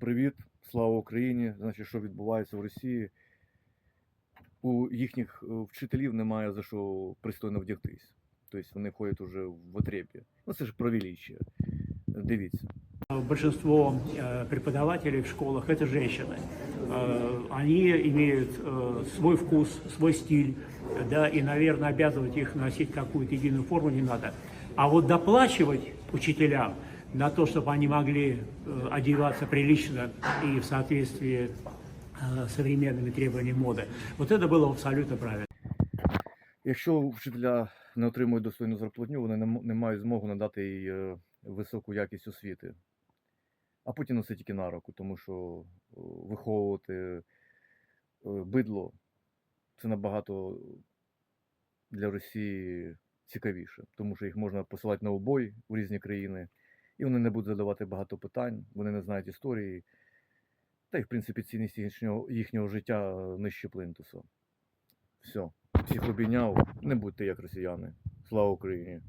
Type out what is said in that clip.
привіт, слава Україні. Значить, що відбувається в Росії? У їхніх е, вчителів немає за що пристойно вдягтись. Тобто вони ходять уже в отребі. Ну це ж про величие. Дивіться. Большинство э, преподавателей в школах это женщины. Э, Они имеют э, свой вкус, свой стиль, да, и, наверное, обязывать их носить какую-то единую форму не надо. А вот доплачивать учителям на то, чтобы они могли э, одеваться прилично и в соответствии э, с современными требованиями моды, вот это было абсолютно правильно. Якщо вчителя не отримують достойну зарплатню, вони не, м- не мають змогу надати їй е, високу якість освіти. А Путіну це тільки на руку, тому що е, виховувати е, бидло це набагато для Росії цікавіше, тому що їх можна посилати на убой у різні країни, і вони не будуть задавати багато питань, вони не знають історії. Та й, в принципі, цінність їхнього, їхнього життя е, нижче плинтуса. Все. Всіх обійняв, не будьте як росіяни. Слава Україні!